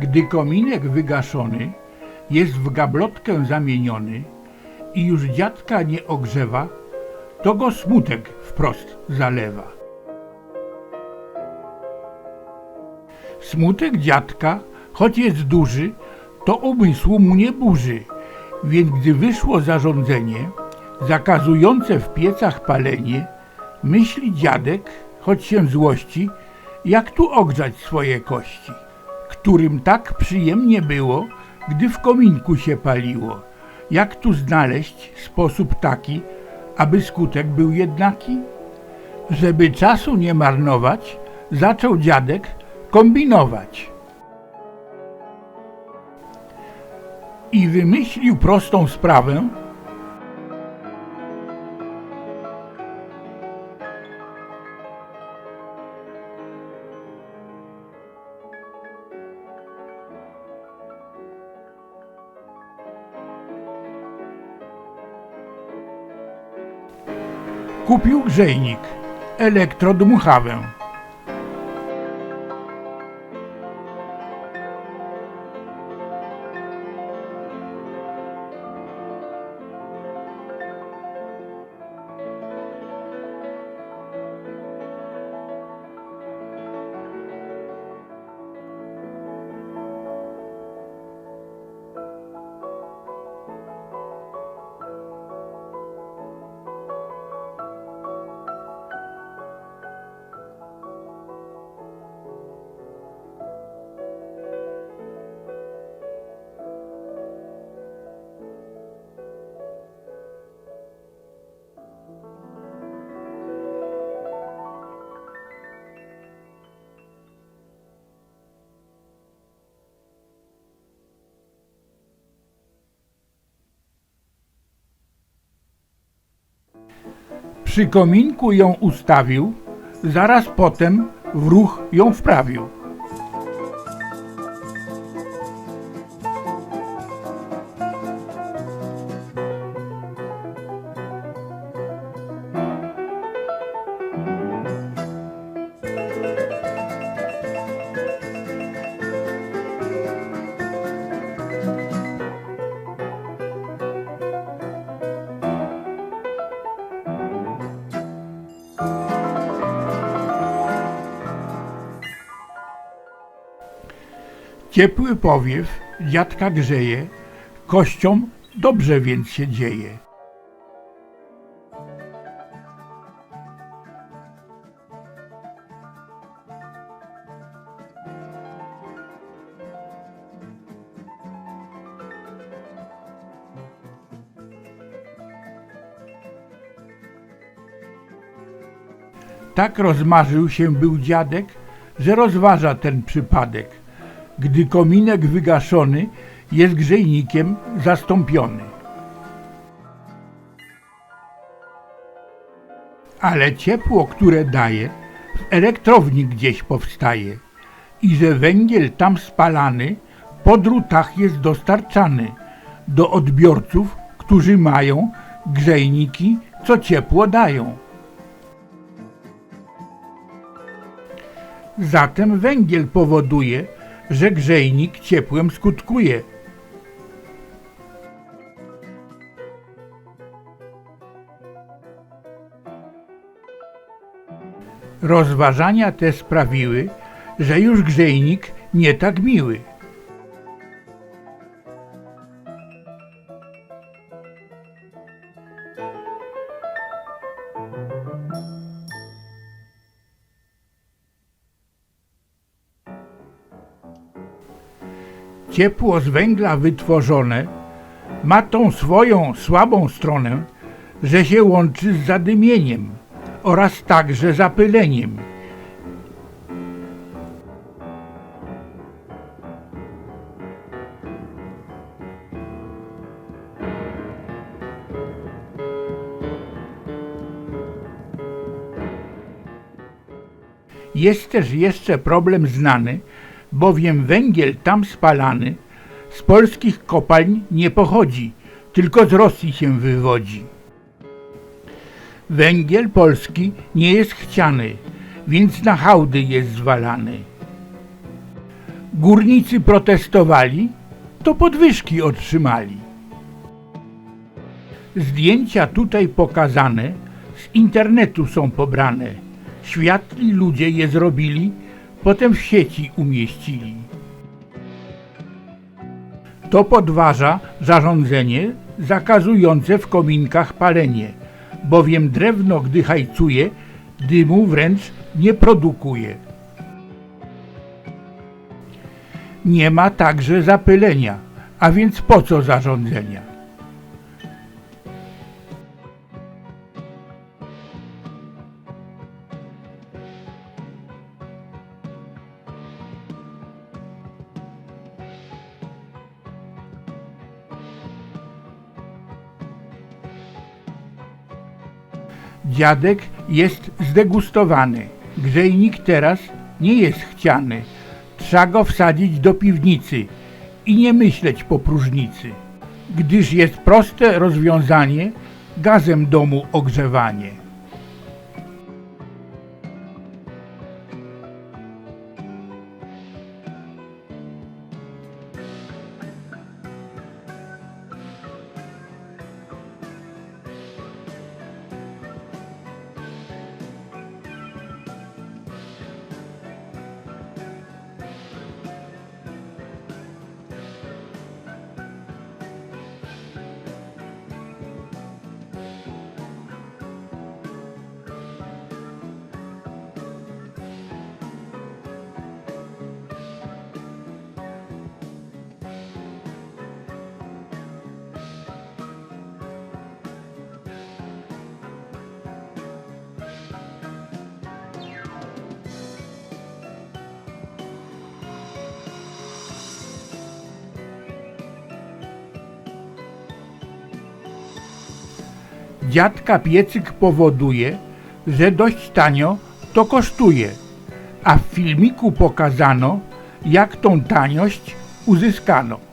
Gdy kominek wygaszony jest w gablotkę zamieniony i już dziadka nie ogrzewa, to go smutek wprost zalewa. Smutek dziadka, choć jest duży, to umysłu mu nie burzy, więc gdy wyszło zarządzenie zakazujące w piecach palenie, myśli dziadek, choć się złości, jak tu ogrzać swoje kości, którym tak przyjemnie było, gdy w kominku się paliło. Jak tu znaleźć sposób taki, aby skutek był jednaki? Żeby czasu nie marnować, zaczął dziadek kombinować. I wymyślił prostą sprawę, kupił grzejnik, elektrodmuchawę. Przy kominku ją ustawił, zaraz potem w ruch ją wprawił. Ciepły powiew dziadka grzeje, kościom dobrze więc się dzieje. Tak rozmarzył się był dziadek, że rozważa ten przypadek gdy kominek wygaszony jest grzejnikiem zastąpiony. Ale ciepło, które daje, w elektrowni gdzieś powstaje i że węgiel tam spalany po drutach jest dostarczany do odbiorców, którzy mają grzejniki, co ciepło dają. Zatem węgiel powoduje, że grzejnik ciepłem skutkuje. Rozważania te sprawiły, że już grzejnik nie tak miły. Ciepło z węgla wytworzone ma tą swoją słabą stronę, że się łączy z zadymieniem oraz także zapyleniem. Jest też jeszcze problem znany, bowiem węgiel tam spalany z polskich kopalń nie pochodzi, tylko z Rosji się wywodzi. Węgiel polski nie jest chciany, więc na hałdy jest zwalany. Górnicy protestowali, to podwyżki otrzymali. Zdjęcia tutaj pokazane z internetu są pobrane. Światli ludzie je zrobili, potem w sieci umieścili. To podważa zarządzenie zakazujące w kominkach palenie, bowiem drewno, gdy hajcuje, dymu wręcz nie produkuje. Nie ma także zapylenia, a więc po co zarządzenia? Dziadek jest zdegustowany. Grzejnik teraz nie jest chciany. Trzeba go wsadzić do piwnicy i nie myśleć po próżnicy, gdyż jest proste rozwiązanie gazem domu ogrzewanie. Dziadka piecyk powoduje, że dość tanio to kosztuje, a w filmiku pokazano, jak tą taniość uzyskano.